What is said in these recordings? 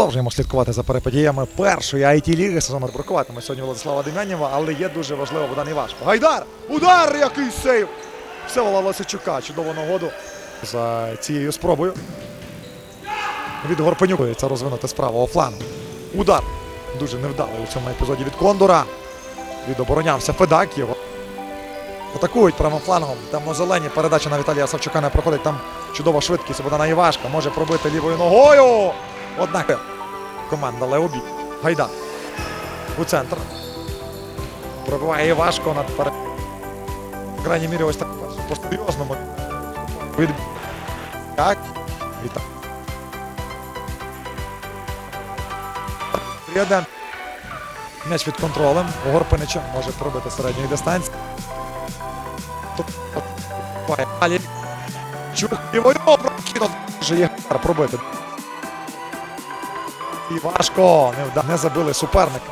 Продовжуємо слідкувати за перипетіями першої it ліги сезону бракуватиме сьогодні Владислава Дем'янєва, але є дуже важливо Богдан Івашко. Гайдар! Удар! Який сейв! Все Лосичука. Чудову нагоду за цією спробою. Від Горпенюка розвинути з правого флангу. Удар. Дуже невдалий у цьому епізоді від Кондора. Відоборонявся Федаків. Атакують правим флангом. Темно-зелені. Передача на Віталія Савчука не проходить. Там чудова швидкість. у Богдана Івашка. Може пробити лівою ногою. Однак команда Леобі. Гайда. У центр. Пробиває Івашко над перед. В крайній мірі ось так по-серйозному. Від... Так. Вітаю. Тріаден. М'яч під контролем. Горпинича може пробити середньої дистанції. Тут далі. Чух лівою прокидом. Вже є пробити. І важко. Не, не забили суперника.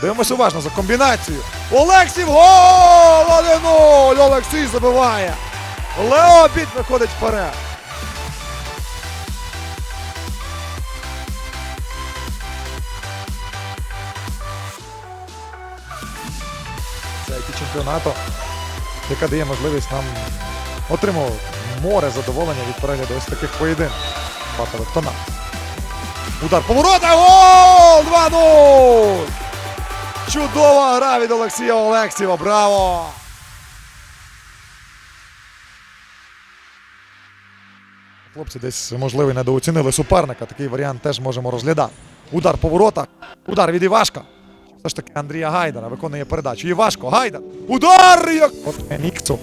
Дивимось уважно за комбінацію. Олексів гол! 1-0! Олексій забиває. Леобід виходить вперед. Це IT чемпіонату, яка дає можливість нам отримувати море задоволення від перегляду ось таких поєдинків. Патових тонах. Удар поворота! Гол! 2-0! Чудова гра від Олексія Олексєва. Браво! Хлопці десь, можливо, недооцінили суперника. Такий варіант теж можемо розглядати. Удар поворота. Удар від Івашка. Все ж таки Андрія Гайдара виконує передачу. Івашко, Гайдар. Удар! Як... От Мікцу.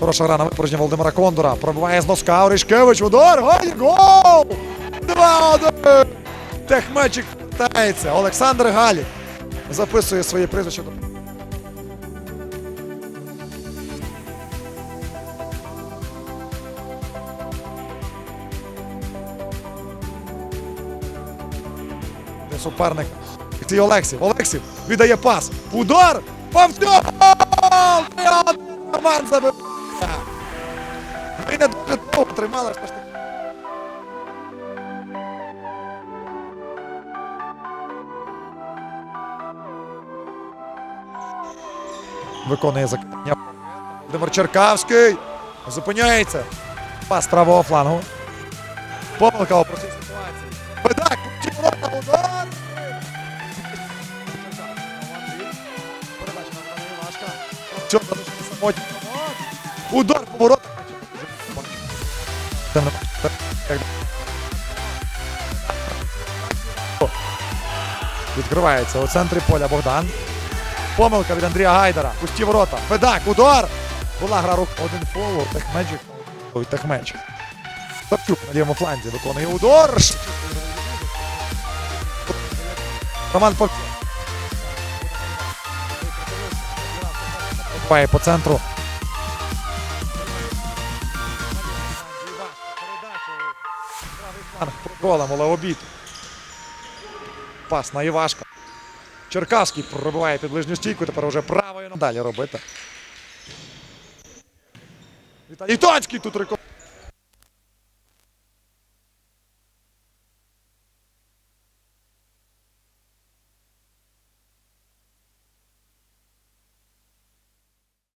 Хороша гра на випорожнення Володимира Кондора. Пробиває з носка Орішкевич. Удар! Гайдар! Гол! 2-1! Техмечик вертається. Олександр Галік записує своє прізвище. Суперник. Цей Олексів. Олексів віддає пас. Удар! Повтор! Забиває. Ми не дуже довго тримали. Виконує закидання. Володимир Черкавський. Зупиняється. Пас правого флангу. Помилка у ситуації. Бедак! Чіпрота, удар! Передача залишився самотній. Удар це- як- Відкривається у центрі поля Богдан. Помилка від Андрія Гайдара. Пусті ворота. Федак, удар! Була гра рук. Один фол, Техмеджик. Ой, Техмеджик. Савчук на лівому фланзі виконує удар. Роман Повчук. Буває по центру. Голом, але обід. Пас на Івашка. Черкаський пробиває під ближню стійку, тепер вже правою надалі робити. Віталій тут рекорд.